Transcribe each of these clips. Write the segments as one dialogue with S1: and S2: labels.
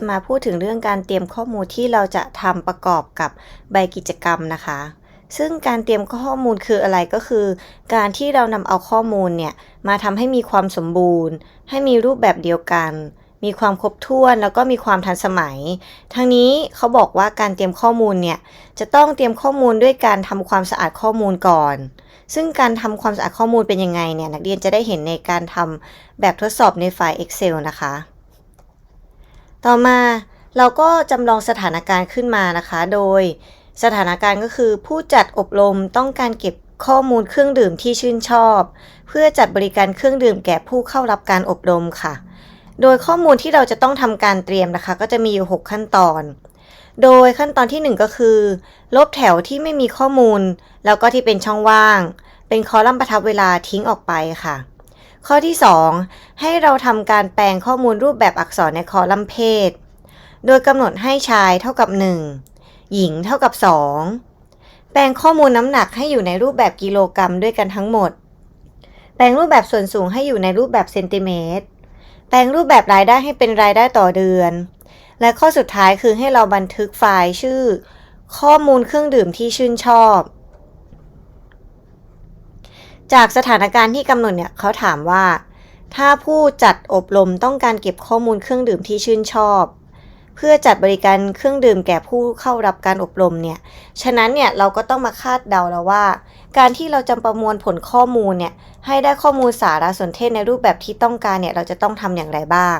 S1: จะมาพูดถึงเรื่องการเตรียมข้อมูลที่เราจะทำประกอบกับใบกิจกรรมนะคะ ซึ่งการเตรียมข้อมูลคืออะไรก็คือ การที่เรานำเอาข้อมูลเนี่ยมาทำให้มีความสมบูรณ์ ให้มีรูปแบบเดียวกัน มีความครบถ้วนแล้วก็มีความทันสมัย ทั้งนี้เขาบอกว่าการเตรียมข้อมูลเนี่ยจะต้องเตรียมข้อมูลด้วยการทำความสะอาดข้อมูลก่อนซึ่งการทำความสะอาดข้อมูลเป็นยังไงเนี่ยนักเรียนจะได้เห็นในการทำแบบทดสอบในไฟล์ Excel นะคะ ต่อมาเราก็จำลองสถานการณ์ขึ้นมานะคะ โดยสถานการณ์ก็คือผู้จัดอบรมต้องการเก็บข้อมูลเครื่องดื่มที่ชื่นชอบ เพื่อจัดบริการเครื่องดื่มแก่ผู้เข้ารับการอบรมค่ะ โดยข้อมูลที่เราจะต้องทำการเตรียมนะคะ ก็จะมีอยู่ 6 ขั้นตอน โดยขั้นตอนที่ 1 ก็คือ ลบแถวที่ไม่มีข้อมูล แล้วก็ที่เป็นช่องว่าง เป็นคอลัมน์ประทับเวลาทิ้งออกไปค่ะ ข้อที่ 2 ให้เราทำการแปลงข้อมูลรูปแบบอักษรในคอลัมน์เพศ โดยกำหนดให้ชายเท่ากับ 1 หญิงเท่ากับ 2 แปลงข้อมูลน้ำหนักให้อยู่ในรูปแบบกิโลกรัมด้วยกันทั้งหมด แปลงรูปแบบส่วนสูงให้อยู่ในรูปแบบเซนติเมตร แปลงรูปแบบรายได้ให้เป็นรายได้ต่อเดือน และข้อสุดท้ายคือให้เราบันทึกไฟล์ชื่อ ข้อมูลเครื่องดื่มที่ชื่นชอบ จากสถานการณ์ที่กำหนดเนี่ยเขาถามว่า ถ้าผู้จัดอบรมต้องการเก็บข้อมูลเครื่องดื่มที่ชื่นชอบ เพื่อจัดบริการเครื่องดื่มแก่ผู้เข้ารับการอบรมเนี่ยฉะนั้นเนี่ยเราก็ต้องมาคาดเดาแล้วว่า การที่เราจะประมวลผลข้อมูลเนี่ยให้ได้ข้อมูลสารสนเทศในรูปแบบที่ต้องการเนี่ยเราจะต้องทำอย่างไรบ้าง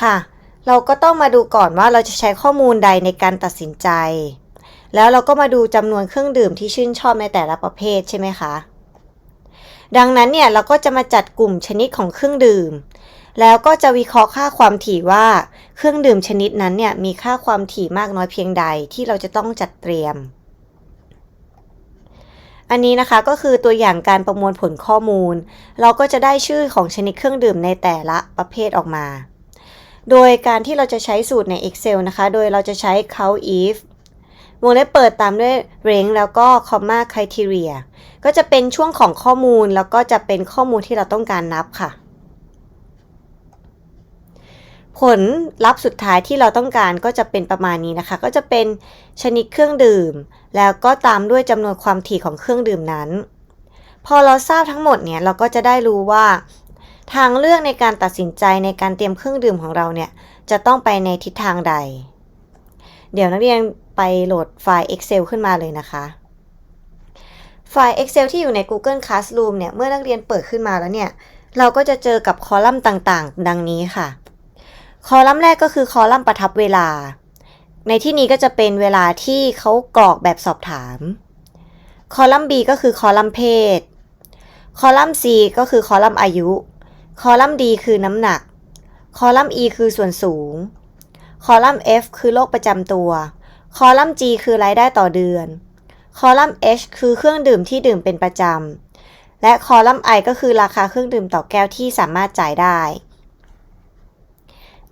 S1: ค่ะ เราก็ต้องมาดูก่อนว่าเราจะใช้ข้อมูลใดในการตัดสินใจ แล้วเราก็มาดูจำนวนเครื่องดื่มที่ชื่นชอบในแต่ละประเภทใช่ไหมคะ ดังนั้นเนี่ยเราก็จะมาจัดกลุ่มชนิดของเครื่องดื่ม แล้วก็จะวิเคราะห์ค่าความถี่ว่าเครื่องดื่มชนิดนั้นเนี่ยมีค่าความถี่มากน้อยเพียงใดที่เราจะต้องจัดเตรียม อันนี้นะคะก็คือตัวอย่างการประมวลผลข้อมูล เราก็จะได้ชื่อของชนิดเครื่องดื่มในแต่ละประเภทออกมาโดยการที่เราจะใช้สูตรใน Excel นะคะ โดยเราจะใช้ count if วงเล็บเปิดตามด้วย range แล้วก็ comma criteria ก็จะเป็นช่วงของข้อมูลแล้วก็จะเป็นข้อมูลที่เราต้องการนับค่ะ ผลลัพธ์สุดท้ายที่เราต้องการก็จะเป็นประมาณนี้นะคะ ก็จะเป็นชนิดเครื่องดื่ม แล้วก็ตามด้วยจำนวนความถี่ของเครื่องดื่มนั้น พอเราทราบทั้งหมดเนี่ยเราก็จะได้รู้ว่า ทางเลือกในการตัดสินใจในการเตรียมเครื่องดื่มของเราเนี่ยจะต้องไปในทิศทางใด เดี๋ยวนักเรียน ไปโหลดไฟล์ Excel ขึ้นมาเลยนะคะ ไฟล์ Excel ที่อยู่ใน Google Classroom เนี่ย เมื่อนักเรียนเปิดขึ้นมาแล้วเนี่ย เราก็จะเจอกับคอลัมน์ต่างๆ ดังนี้ค่ะ คอลัมน์แรกก็คือคอลัมน์ประทับเวลา ในที่นี้ก็จะเป็นเวลาที่เขากรอกแบบสอบถาม คอลัมน์ B ก็คือคอลัมน์เพศ คอลัมน์ C ก็คือคอลัมน์อายุ คอลัมน์ D คือน้ำหนัก คอลัมน์ E คือส่วนสูง คอลัมน์ F คือโรคประจำตัว คอลัมน์ G คือรายได้ต่อเดือน คอลัมน์ H คือเครื่องดื่มที่ดื่มเป็นประจำ และคอลัมน์ I ก็คือราคาเครื่องดื่มต่อแก้วที่สามารถจ่ายได้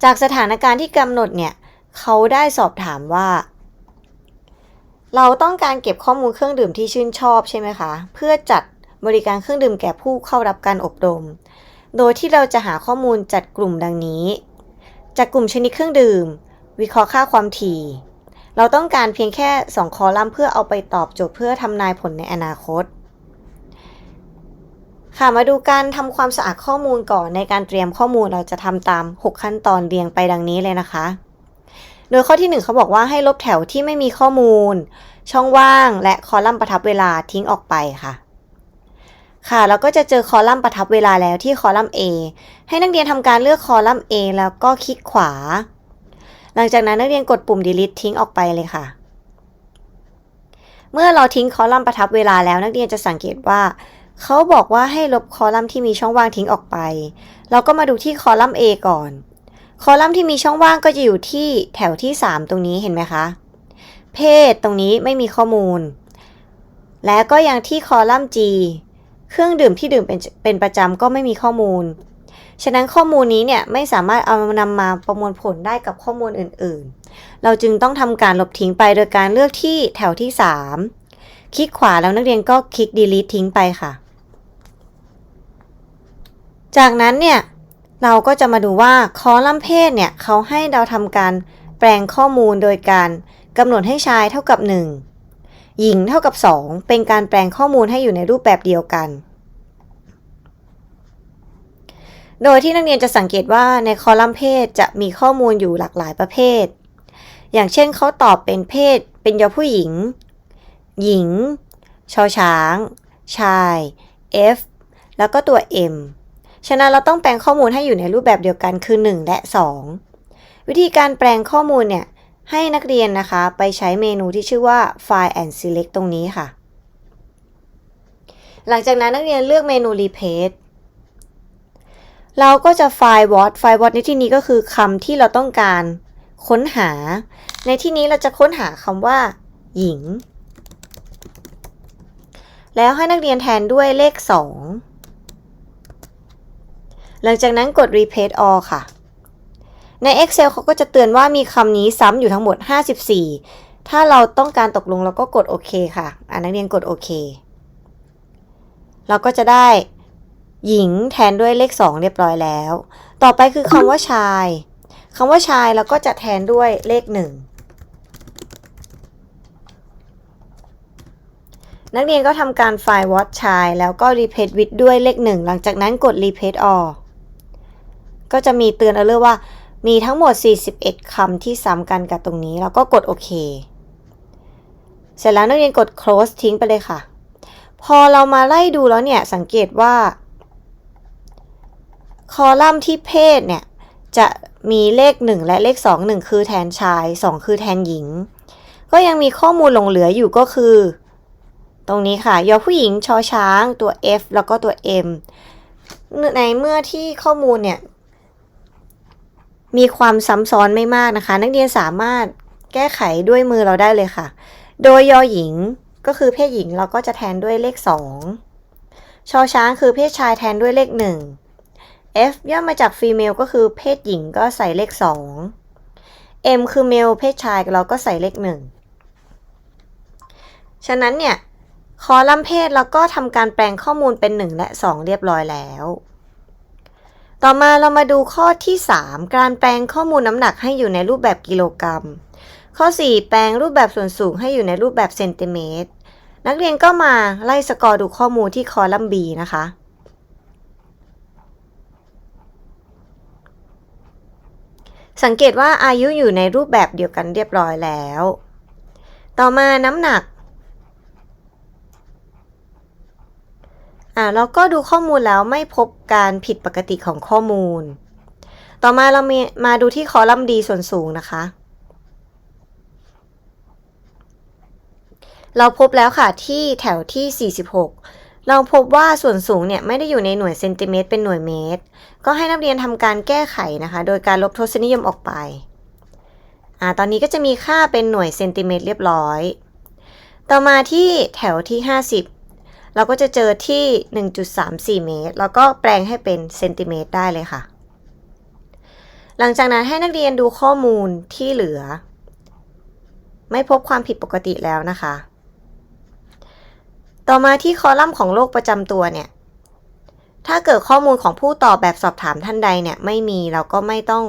S1: จากสถานการณ์ที่กำหนดเนี่ย เขาได้สอบถามว่า เราต้องการเก็บข้อมูลเครื่องดื่มที่ชื่นชอบใช่ไหมคะ เพื่อจัดบริการเครื่องดื่มแก่ผู้เข้ารับการอบรม โดยที่เราจะหาข้อมูลจัดกลุ่มดังนี้ จากกลุ่มชนิดเครื่องดื่ม วิเคราะห์ค่าความถี่ เราต้องการเพียงแค่ 2 คอลัมน์เพื่อเอาไปตอบโจทย์เพื่อทำนายผลในอนาคต ค่ะมาดูการทำความสะอาดข้อมูลก่อนในการเตรียมข้อมูลเราจะทำตาม 6 ขั้นตอนเรียงไปดังนี้เลยนะคะ โดยข้อที่ 1เขาบอกว่าให้ลบแถวที่ไม่มีข้อมูล ช่องว่าง และคอลัมน์ประทับเวลาทิ้งออกไปค่ะค่ะเราก็จะเจอคอลัมน์ประทับเวลาแล้วที่คอลัมน์ A ให้นักเรียนทำการเลือกคอลัมน์ A แล้วก็คลิกขวา หลังจากนั้นนักเรียนกดปุ่ม delete ทิ้งออกไปเลยค่ะ เมื่อเราทิ้งคอลัมน์ประทับเวลาแล้วนักเรียนจะสังเกตว่า เขาบอกว่าให้ลบคอลัมน์ที่มีช่องว่างทิ้งออกไป เราก็มาดูที่คอลัมน์ A ก่อน คอลัมน์ที่มีช่องว่างก็จะอยู่ที่แถวที่ 3 ตรงนี้เห็นไหมคะ เพศตรงนี้ไม่มีข้อมูล และก็ยังที่คอลัมน์ G เครื่องดื่มที่ดื่มเป็นเป็นประจำก็ไม่มีข้อมูล ฉะนั้นข้อมูลนี้เนี่ยไม่สามารถเอานำมาประมวลผลได้กับข้อมูลอื่นๆ เราจึงต้องทำการลบทิ้งไปโดยการเลือกที่แถวที่ 3 คลิกขวาแล้วนักเรียนก็คลิก delete ทิ้งไปค่ะ จากนั้นเนี่ยเเราก็จะมาดูว่าคอลัมน์เพศเนี่ยเขาให้เราทำการแปลงข้อมูลโดยการกำหนดให้ชายเท่ากับ 1 หญิงเท่ากับ 2 เป็นการแปลงข้อมูลให้อยู่ในรูปแบบเดียวกัน โดยที่นักเรียนจะสังเกตว่าในคอลัมน์เพศจะมีข้อมูลอยู่หลากหลายประเภท อย่างเช่นเขาตอบเป็นเพศ เป็นยอผู้หญิง หญิง ชอช้าง ชาย F แล้วก็ตัว M ฉะนั้นเราต้องแปลงข้อมูลให้อยู่ในรูปแบบเดียวกันคือ 1 และ 2 วิธีการแปลงข้อมูลเนี่ย ให้นักเรียนนะคะ ไปใช้เมนูที่ชื่อว่า File and Select ตรงนี้ค่ะ หลังจากนั้นนักเรียนเลือกเมนู Replace เราก็จะไฟล์ what ไฟล์ what ในที่นี้ก็คือคำที่เราต้องการค้นหา ในที่นี้เราจะค้นหาคำว่า หญิง แล้วให้นักเรียนแทนด้วยเลข 2 หลังจากนั้นกด replace all ค่ะ ใน Excel เขาก็จะเตือนว่ามีคำนี้ซ้ำอยู่ทั้งหมด 54 ถ้าเราต้องการตกลงเราก็กดโอเคค่ะ อ่านักเรียนกดโอเค เราก็จะได้ หญิงแทนด้วยเลข 2 เรียบร้อยแล้ว ต่อไปคือคำว่าชายคำว่าชายเราก็จะแทนด้วยเลข 1นักเรียนก็ทำการไฟล์ what ชายแล้วก็ replace with ด้วยเลข1หลังจากนั้นกด replace all ก็จะมีเตือนเอาเลยว่า มีทั้งหมด 41 คำที่ซ้ำกันกับตรงนี้ แล้วก็กดโอเค เสร็จแล้วนักเรียนกด close ทิ้งไปเลยค่ะ พอเรามาไล่ดูแล้วเนี่ย สังเกตว่า คอลัมน์ที่เพศเนี่ย จะมีเลข 1 และเลข 2 1 คือแทนชาย 2 คือแทนหญิง ก็ยังมีข้อมูลหลงเหลืออยู่ก็คือ ตรงนี้ค่ะยอผู้หญิงชอช้างตัว F แล้วก็ตัว M ในเมื่อที่ข้อมูลเนี่ยมีความซ้ำซ้อนไม่มากนะคะ นักเรียนสามารถแก้ไขด้วยมือเราได้เลยค่ะ โดยยอหญิงก็คือเพศหญิงเราก็จะแทนด้วยเลข 2 ชอช้างคือเพศชายแทนด้วยเลข 1 F ย่อมาจาก female ก็คือเพศหญิงก็ใส่เลข 2 M คือ male เพศชายเราก็ใส่เลข 1 ฉะนั้นเนี่ยคอลัมน์เพศเราก็ทำการแปลงข้อมูลเป็น 1 และ 2 เรียบร้อยแล้ว ต่อมาเรามาดูข้อที่ 3 การแปลงข้อมูลน้ำหนักให้อยู่ในรูปแบบกิโลกรัม ข้อ 4 แปลงรูปแบบส่วนสูงให้อยู่ในรูปแบบเซนติเมตร นักเรียนก็มาไล่สกอร์ดูข้อมูลที่คอลัมน์ B นะคะ สังเกตว่าอายุอยู่ในรูปแบบเดียวกันเรียบร้อยแล้ว ต่อมาน้ำหนักอ่าเราก็ดูข้อมูลแล้วไม่พบการผิดปกติของข้อมูล ต่อมาเรามีมาดูที่คอลัมน์ D ส่วนสูงนะคะ เราพบแล้วค่ะที่แถวที่ 46 เราพบว่าส่วนสูงเนี่ยไม่ได้อยู่ในหน่วยเซนติเมตรเป็นหน่วยเมตร ก็ให้นักเรียนทำการแก้ไขนะคะ โดยการลบทศนิยมออกไปอ่าตอนนี้ก็จะมีค่าเป็นหน่วยเซนติเมตรเรียบร้อย ต่อมาที่แถวที่ 50 เราก็จะเจอที่ 1.34 เมตร แล้วก็แปลงให้เป็นเซนติเมตรได้เลยค่ะ หลังจากนั้นให้นักเรียนดูข้อมูลที่เหลือ ไม่พบความผิดปกติแล้วนะคะ ต่อมาที่คอลัมน์ของโรคประจำตัวเนี่ย ถ้าเกิดข้อมูลของผู้ตอบแบบสอบถามท่านใดเนี่ยไม่มีเราก็ไม่ต้อง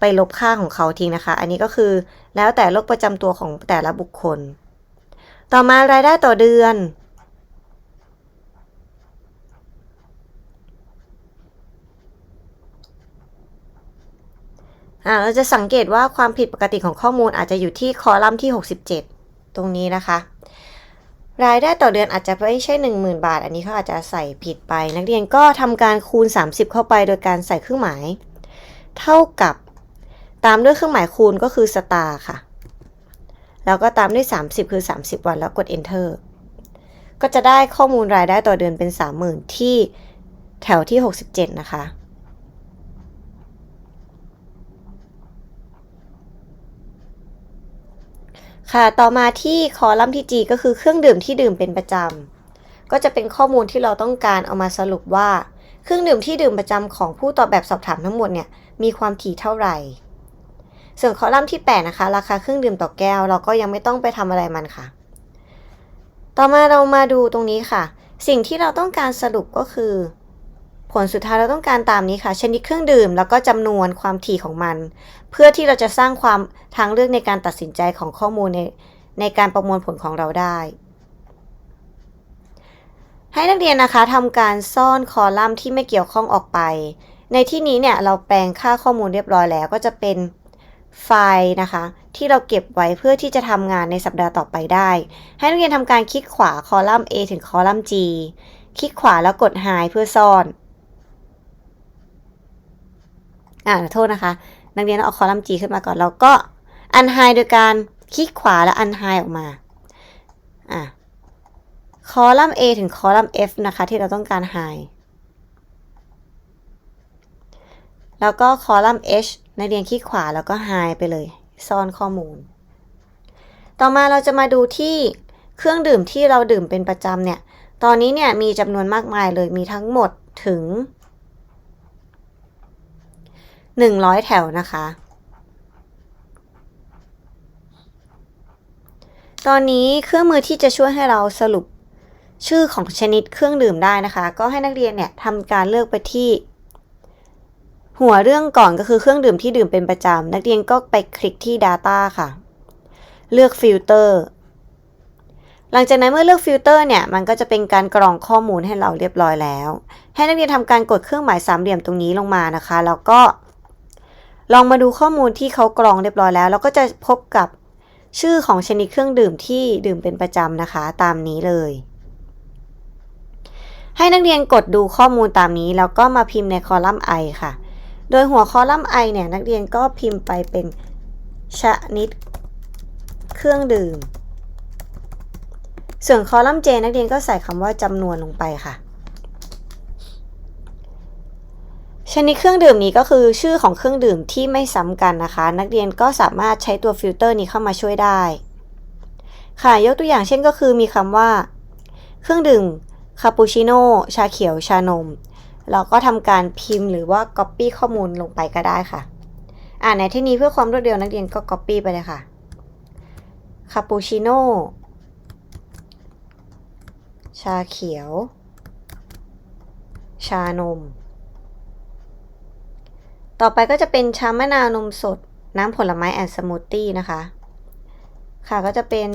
S1: ไปลบค่าของเขาทิ้งนะคะ อันนี้ก็คือแล้วแต่โรคประจำตัวของแต่ละบุคคล ต่อมารายได้ต่อเดือน เราจะสังเกตว่าความผิดปกติของข้อมูลอาจจะอยู่ที่คอลัมน์ที่ 67 ตรงนี้นะคะ รายได้ต่อเดือนอาจจะไม่ใช่ 10,000 บาท อันนี้เขาอาจจะใส่ผิดไป นักเรียนก็ทำการคูณ 30 เข้าไปโดยการใส่เครื่องหมาย เท่ากับตามด้วยเครื่องหมายคูณก็คือสตาร์ค่ะ แล้วก็ตามด้วย 30 คือ 30 วันแล้วกด enter ก็จะได้ข้อมูลรายได้ต่อเดือนเป็น 30,000 ที่แถวที่ 67 นะคะ ค่ะ ต่อมาที่คอลัมน์ที่ G ก็คือเครื่องดื่มที่ดื่มเป็นประจำ ก็จะเป็นข้อมูลที่เราต้องการเอามาสรุปว่า เครื่องดื่มที่ดื่มประจำของผู้ตอบแบบสอบถามทั้งหมดเนี่ยมีความถี่เท่าไหร่ ส่วนคอลัมน์ที่ 8 นะคะ ราคาเครื่องดื่มต่อแก้ว เราก็ยังไม่ต้องไปทำอะไรมันค่ะ ต่อมาเรามาดูตรงนี้ค่ะ สิ่งที่เราต้องการสรุปก็คือ ผลสุดท้ายเราต้องการตามนี้ค่ะ ชนิดเครื่องดื่มแล้วก็จำนวนความถี่ของมัน เพื่อที่เราจะสร้างความทางเลือกในการตัดสินใจของข้อมูลในในการประมวลผลของเราได้ ให้นักเรียนนะคะทำการซ่อนคอลัมน์ที่ไม่เกี่ยวข้องออกไป ในที่นี้เนี่ยเราแปลงค่าข้อมูลเรียบร้อยแล้วก็จะเป็นไฟล์นะคะ ที่เราเก็บไว้เพื่อที่จะทำงานในสัปดาห์ต่อไปได้ ให้นักเรียนทำการคลิกขวาคอลัมน์ A ถึงคอลัมน์ G คลิกขวาแล้วกด Hide เพื่อซ่อน อ่าโทษนะคะ นักเรียนเอาคอลัมน์ G ขึ้นมาก่อน แล้วก็อันไฮโดยการคลิกขวาแล้วอันไฮออกมาอะคอลัมน์ A ถึงคอลัมน์ F นะคะ ที่เราต้องการไฮแล้วก็คอลัมน์ H นักเรียนคลิกขวาแล้วก็ไฮไปเลย ซ่อนข้อมูล ต่อมาเราจะมาดูที่เครื่องดื่มที่เราดื่มเป็นประจำเนี่ย ตอนนี้เนี่ยมีจำนวนมากมายเลยมีทั้งหมดถึง 100 แถวนะคะ ตอนนี้เครื่องมือที่จะช่วยให้เราสรุปชื่อของชนิดเครื่องดื่มได้นะคะ ก็ให้นักเรียนเนี่ยทำการเลือกไปที่ หัวเรื่องก่อนก็คือเครื่องดื่มที่ดื่มเป็นประจำนักเรียนก็ไปคลิกที่ Data ค่ะ เลือกฟิลเตอร์หลังจากนั้นเมื่อเลือกฟิลเตอร์เนี่ยมันก็จะเป็นการกรองข้อมูลให้เราเรียบร้อยแล้ว ให้นักเรียนทำการกดเครื่องหมายสามเหลี่ยมตรงนี้ลงมานะคะ แล้วก็ ลองมาดูข้อมูลที่เขากรองเรียบร้อยแล้ว แล้วก็จะพบกับชื่อของชนิดเครื่องดื่มที่ดื่มเป็นประจำนะคะ ตามนี้เลย ให้นักเรียนกดดูข้อมูลตามนี้ แล้วก็มาพิมพ์ในคอลัมน์ i ค่ะ โดยหัวคอลัมน์ i เนี่ยนักเรียนก็พิมพ์ไปเป็นชนิดเครื่องดื่ม ส่วนคอลัมน์ j นักเรียนก็ใส่คำว่าจำนวนลงไปค่ะ ชนิดเครื่องดื่มนี้ก็คือชื่อของเครื่องดื่มที่ไม่ซ้ำกันนะคะ นักเรียนก็สามารถใช้ตัวฟิลเตอร์นี้เข้ามาช่วยได้ ค่ะยกตัวอย่างเช่นก็คือมีคำว่า เครื่องดื่มคาปูชิโน่ชาเขียวชานม เราก็ทำการพิมพ์หรือว่า Copy ข้อมูลลงไปก็ได้ค่ะ อ่าในที่นี้เพื่อความรวดเร็วนักเรียนก็ Copy ไปเลยค่ะคาปูชิโน่ชาเขียว ชานม ต่อไปก็จะเป็นชามะนาวนมสด น้ำผลไม้แอนด์สมูทตี้นะคะ ค่ะก็จะเป็น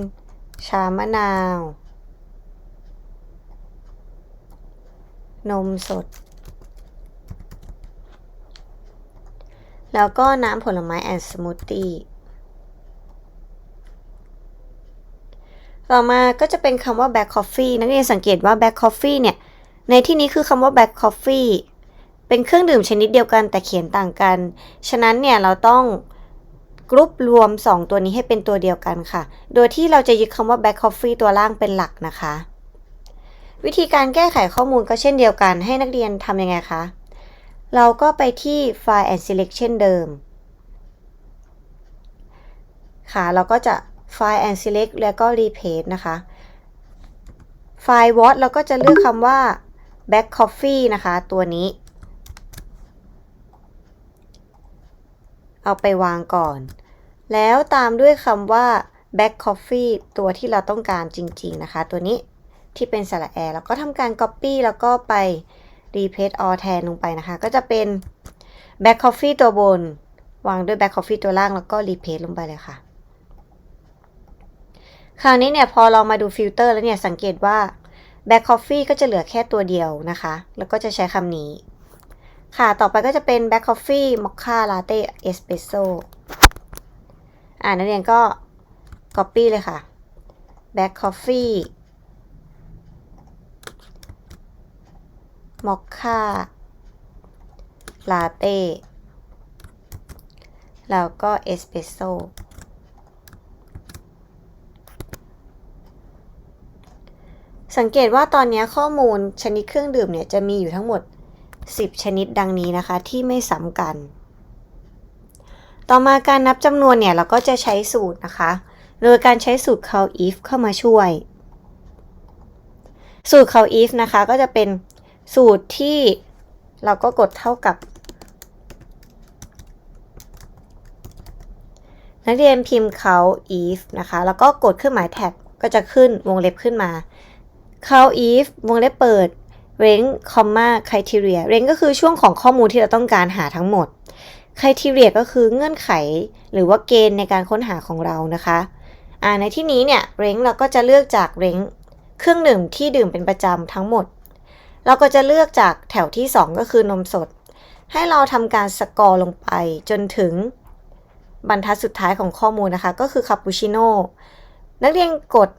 S1: ชามะนาว นมสด แล้วก็น้ำผลไม้แอนด์สมูทตี้ต่อมาก็จะเป็นคำว่า black coffee นักเรียนสังเกตว่า black coffee เนี่ย ในที่นี้คือคำว่า black coffee เป็นเครื่องดื่มชนิดเดียวกันแต่เขียนต่างกัน ฉะนั้นเนี่ยเราต้องกรุ๊ปรวม 2 ตัวนี้ให้เป็นตัวเดียวกันค่ะ โดยที่เราจะยึดคำว่า black coffee ตัวล่างเป็นหลักนะคะ วิธีการแก้ไขข้อมูลก็เช่นเดียวกัน ให้นักเรียนทำยังไงคะ เราก็ไปที่ file and selection เดิม ค่ะ เราก็จะ file and select แล้วก็ replace นะคะ ไฟล์ what เราก็จะเลือกคำว่า black coffee นะคะ ตัวนี้ เอาไปวางก่อน แล้วตามด้วยคำว่า back coffee ตัวที่เราต้องการจริง ๆ นะคะ ตัวนี้ที่เป็นสระแอร์แล้วก็ทำการ copy แล้วก็ไป replace all แทนลงไปนะคะ ก็จะเป็น back coffee ตัวบน วางด้วย back coffee ตัวล่างแล้วก็ replace ลงไปเลยค่ะ คราวนี้เนี่ยพอเรามาดูฟิลเตอร์แล้วเนี่ยสังเกตว่า back coffee ก็จะเหลือแค่ตัวเดียวนะคะ แล้วก็จะใช้คำนี้ ค่ะ ต่อไปก็จะเป็น black coffee mocha latte espresso อ่านักเรียนก็ copy เลยค่ะ black coffee mocha latte แล้วก็ espresso สังเกตว่าตอนนี้ข้อมูลชนิดเครื่องดื่มเนี่ยจะมีอยู่ทั้งหมด 10 ชนิดดังนี้นะคะที่ไม่ซ้ำกัน ต่อมาการนับจำนวนเนี่ย เราก็จะใช้สูตรนะคะ โดยการใช้สูตร count if เข้ามาช่วย สูตร count if นะคะก็จะเป็นสูตรที่เราก็กดเท่ากับ นักเรียนพิมพ์ count if นะคะ แล้วก็กดเครื่องหมายแท็บก็จะขึ้นวงเล็บขึ้นมา count if วงเล็บเปิด range comma criteria range ก็คือช่วงของข้อมูลที่เราต้องการหาทั้งหมด criteria ก็คือเงื่อนไข หรือว่าเกณฑ์ในการค้นหาของเรานะคะอ่าในที่นี้เนี่ย range เราก็จะเลือกจาก range เครื่องดื่มที่ดื่มเป็นประจำทั้งหมด เราก็จะเลือกจากแถวที่ 2 ก็คือนมสด ให้เราทำการสกอร์ลงไปจนถึงบรรทัดสุดท้ายของข้อมูลนะคะ ก็คือคาปูชิโน่นักเรียนกด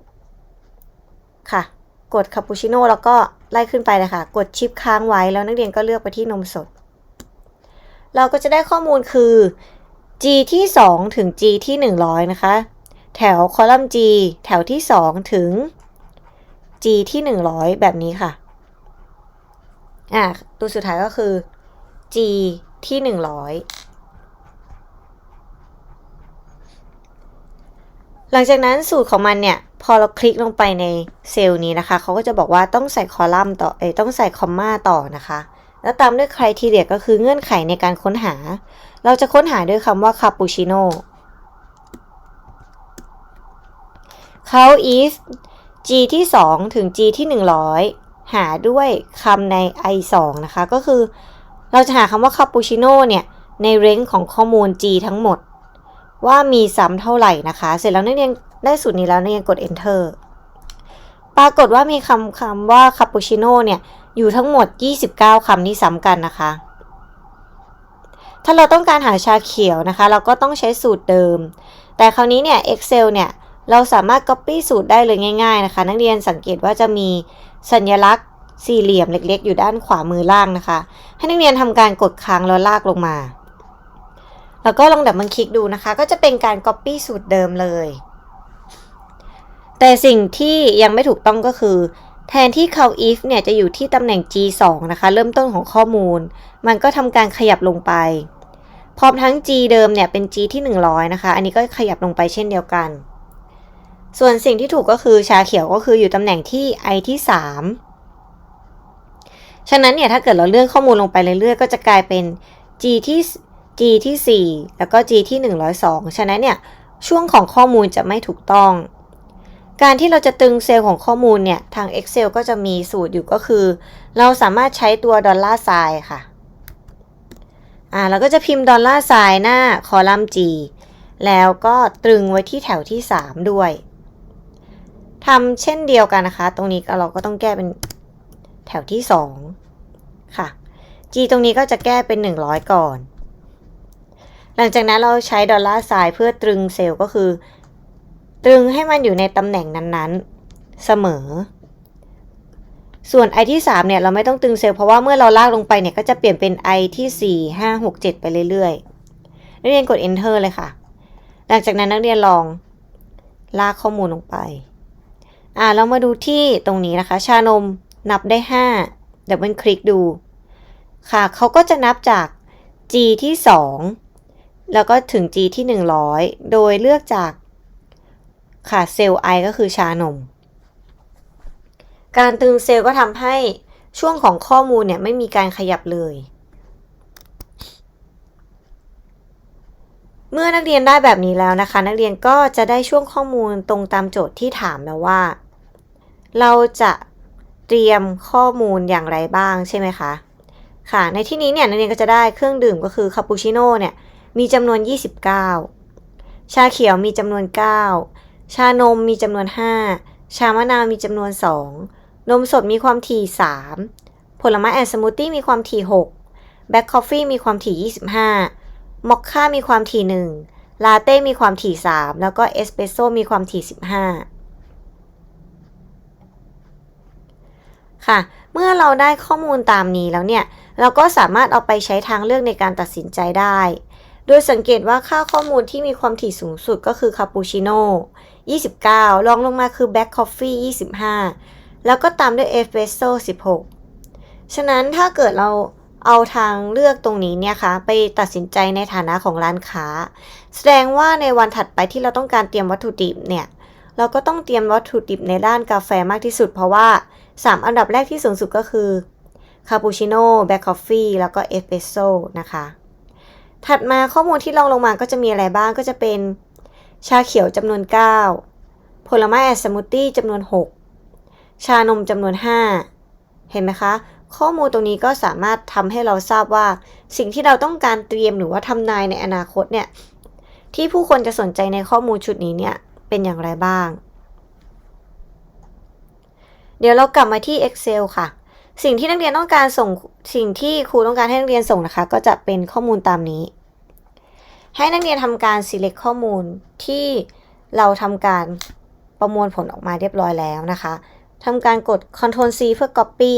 S1: ค่ะ กดคาปูชิโน่แล้วก็ไล่ขึ้นไปเลยค่ะ กดชิปค้างไว้แล้วนักเรียนก็เลือกไปที่นมสด เราก็จะได้ข้อมูลคือ G ที่ 2 ถึง G ที่ 100 นะคะ แถวคอลัมน์ G แถวที่ 2 ถึง G ที่ 100 แบบนี้ค่ะ อะ ตัวสุดท้ายก็คือ G ที่ 100 หลังจากนั้นสูตรของมันเนี่ยพอเราคลิกลงไปในเซลล์นี้นะคะเขาก็จะบอกว่าต้องใส่คอลัมน์ต่อเอต้องใส่คอมมาต่อนะคะ แล้วตามด้วยใครทีเดียก็คือเงื่อนไขในการค้นหา เราจะค้นหาด้วยคำว่าคาปูชิโน่เขา if g ที่ 2 ถึง g ที่ 100 หาด้วยคำใน i 2นะคะ ก็คือเราจะหาคำว่าคาปูชิโน่เนี่ย ในเรนจ์ของข้อมูล g ทั้งหมด ว่ามีซ้ำเท่าไหร่นะคะ เสร็จแล้วนักเรียนได้สูตรนี้แล้วนักเรียนกด enter ปรากฏว่ามีคำคำว่าคาปูชิโน่เนี่ย อยู่ทั้งหมด 29คำที่ซ้ำกันนะคะ ถ้าเราต้องการหาชาเขียวนะคะ เราก็ต้องใช้สูตรเดิม แต่คราวนี้เนี่ย Excel เนี่ย เราสามารถ Copy สูตรได้เลยง่ายๆนะคะ นักเรียนสังเกตว่าจะมีสัญลักษณ์สี่เหลี่ยมเล็กๆ อยู่ด้านขวามือล่างนะคะ ให้นักเรียนทำการกดค้างแล้วลากลงมา แล้วก็ลองดับมันคลิกดูนะคะ ก็จะเป็นการ Copy สูตรเดิมเลย แต่สิ่งที่ยังไม่ถูกต้องก็คือ แทนที่ count if เนี่ยจะอยู่ที่ตำแหน่ง G2 นะคะ เริ่มต้นของข้อมูล มันก็ทำการขยับลงไป พร้อมทั้ง G เดิมเนี่ยเป็น G ที่ 100 นะคะ อันนี้ก็ขยับลงไปเช่นเดียวกัน ส่วนสิ่งที่ถูกก็คือชาเขียวก็คืออยู่ตำแหน่งที่ I ที่ 3ฉะนั้นเนี่ยถ้าเกิดเราเลื่อนข้อมูลลงไปเรื่อยๆ ก็จะกลายเป็น G ที่ G ที่ 4 แล้วก็ G ที่ 102 ฉะนั้นเนี่ยช่วงของข้อมูลจะไม่ถูกต้อง การที่เราจะตึงเซลล์ของข้อมูลเนี่ยทาง Excel ก็จะมีสูตรอยู่ก็คือ เราสามารถใช้ตัวดอลลาร์ไซน์ค่ะอ่าเราก็จะพิมพ์ดอลลาร์ไซน์หน้าคอลัมน์ G แล้วก็ตรึงไว้ที่แถวที่ 3 ด้วยทำเช่นเดียวกันนะคะ ตรงนี้เราก็ต้องแก้เป็นแถวที่ 2 ค่ะ G ตรงนี้ก็จะแก้เป็น 100 ก่อน หลังจากนั้นเราใช้ดอลลาร์ไซน์เพื่อตรึงเซลล์ก็คือ ตรึงให้มันอยู่ในตำแหน่งนั้นๆ เสมอ ส่วน i ที่ 3 เนี่ย เราไม่ต้องตรึงเซลล์เพราะว่าเมื่อเราลากลงไปเนี่ย ก็จะเปลี่ยนเป็น i ที่ 4 5 6 7 ไปเรื่อยๆ นักเรียนกด enter เลยค่ะ หลังจากนั้นนักเรียนลองลากข้อมูลลงไป อ่าเรามาดูที่ตรงนี้นะคะ ชานมนับได้5ดับเบิลคลิกดู ค่ะเขาก็จะนับจาก G ที่ 2 แล้วก็ถึง G ที่ 100 โดยเลือกจากค่ะเซลล์ I ก็คือชานม การตึงเซลล์ก็ทำให้ช่วงของข้อมูลเนี่ยไม่มีการขยับเลย เมื่อนักเรียนได้แบบนี้แล้วนะคะ นักเรียนก็จะได้ช่วงข้อมูลตรงตามโจทย์ที่ถามแล้วว่า เราจะเตรียมข้อมูลอย่างไรบ้างใช่ไหมคะ ค่ะ ในที่นี้เนี่ยนักเรียนก็จะได้เครื่องดื่มก็คือคาปูชิโน่เนี่ย มีจำนวน 29 ชาเขียวมีจำนวน 9 ชานมมีจำนวน 5 ชามะนาวมีจำนวน 2 นมสดมีความถี่ 3 ผลไม้แอนด์สมูทตี้มีความถี่ 6 แบล็คคอฟฟี่มีความถี่ 25 มอคค่ามีความถี่ 1 ลาเต้มีความถี่ 3 แล้วก็เอสเปรสโซ่มีความถี่ 15ค่ะ เมื่อเราได้ข้อมูลตามนี้แล้วเนี่ย เราก็สามารถเอาไปใช้ทางเลือกในการตัดสินใจได้ โดยสังเกตว่าค่าข้อมูลที่มีความถี่สูงสุดก็คือคาปูชิโน่29รองลงมาคือแบล็คคอฟฟี่25 แล้วก็ตามด้วยเอสเปรสโซ่16 ฉะนั้นถ้าเกิดเราเอาทางเลือกตรงนี้เนี่ยคะไปตัดสินใจในฐานะของร้านค้า แสดงว่าในวันถัดไปที่เราต้องการเตรียมวัตถุดิบเนี่ย เราก็ต้องเตรียมวัตถุดิบในด้านกาแฟมากที่สุด เพราะว่า 3 อันดับแรกที่สูงสุดก็คือคาปูชิโน่แบล็คคอฟฟี่แล้วก็เอสเปรสโซ่นะคะ ถัดมาข้อมูลที่ลองลงมาก็จะมีอะไรบ้างก็จะเป็น ชาเขียวจำนวน 9 ผลไม้แอดสมูทตี้จำนวน 6 ชานมจำนวน 5 เห็นไหมคะ ข้อมูลตรงนี้ก็สามารถทำให้เราทราบว่า สิ่งที่เราต้องการเตรียมหรือว่าทำนายในอนาคตเนี่ยที่ผู้คนจะสนใจในข้อมูลชุดนี้เนี่ยเป็นอย่างไรบ้าง เดี๋ยวเรากลับมาที่ Excel ค่ะ สิ่งที่นักเรียนต้องการส่งสิ่งที่ครูต้องการให้นักเรียนส่งนะคะ ก็จะเป็นข้อมูลตามนี้ ให้นักเรียนทำการ select ข้อมูลที่เราทำการประมวลผลออกมาเรียบร้อยแล้วนะคะทำการกด Ctrl C เพื่อ Copy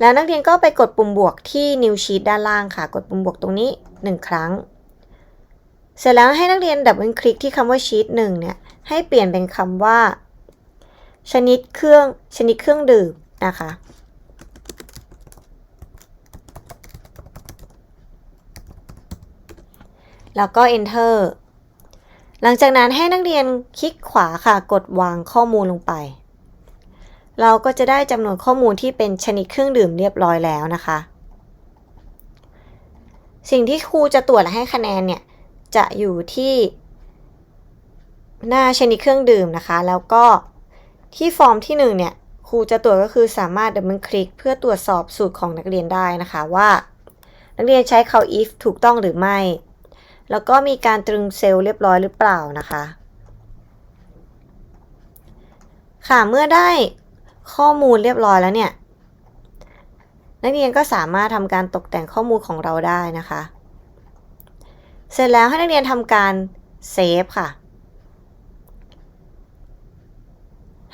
S1: แล้วนักเรียนก็ไปกดปุ่มบวกที่ New Sheet ด้านล่างค่ะ กดปุ่มบวกตรงนี้ 1 ครั้ง เสร็จแล้วให้นักเรียนดับเบิลคลิกที่คำว่า Sheet 1เนี่ย ให้เปลี่ยนเป็นคำว่า ชนิดเครื่องชนิดเครื่องดื่มนะคะ แล้วก็ Enter หลังจากนั้นให้นักเรียนคลิกขวาค่ะ กดวางข้อมูลลงไป เราก็จะได้จำนวนข้อมูลที่เป็นชนิดเครื่องดื่มเรียบร้อยแล้วนะคะ สิ่งที่ครูจะตรวจและให้คะแนนเนี่ย จะอยู่ที่หน้าชนิดเครื่องดื่มนะคะ แล้วก็ที่ฟอร์มที่1เนี่ยครูจะตรวจก็คือสามารถดับเบิลคลิกเพื่อตรวจสอบสูตรของนักเรียนได้นะคะว่า นักเรียนใช้เขา if ถูกต้องหรือไม่ แล้วก็มีการตรึงเซลล์เรียบร้อยหรือเปล่านะคะ ค่ะเมื่อได้ข้อมูลเรียบร้อยแล้วเนี่ย นักเรียนก็สามารถทำการตกแต่งข้อมูลของเราได้นะคะ เสร็จแล้วให้นักเรียนทำการเซฟค่ะ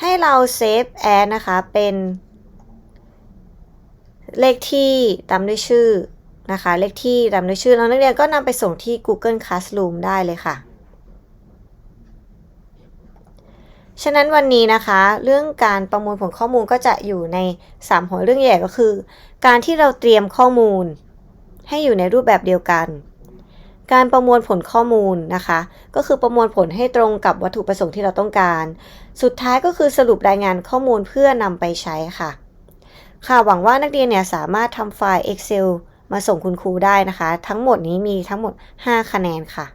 S1: ให้เราเซฟแอดนะคะเป็นเลขที่ตามด้วยชื่อ นะคะ เลขที่ตามด้วยชื่อแล้วนักเรียนก็นำไปส่งที่ Google Classroom ได้เลยค่ะ ฉะนั้นวันนี้นะคะ เรื่องการประมวลผลข้อมูลก็จะอยู่ใน 3 หัวเรื่องใหญ่ก็คือ การที่เราเตรียมข้อมูล ให้อยู่ในรูปแบบเดียวกัน การประมวลผลข้อมูลนะคะ ก็คือประมวลผลให้ตรงกับวัตถุประสงค์ที่เราต้องการ สุดท้ายก็คือสรุปรายงานข้อมูลเพื่อนำไปใช้ค่ะค่ะหวังว่านักเรียนเนี่ยสามารถทำไฟล์ Excel มาส่งคุณครูได้นะคะ ทั้งหมดนี้มีทั้งหมด 5 คะแนนค่ะ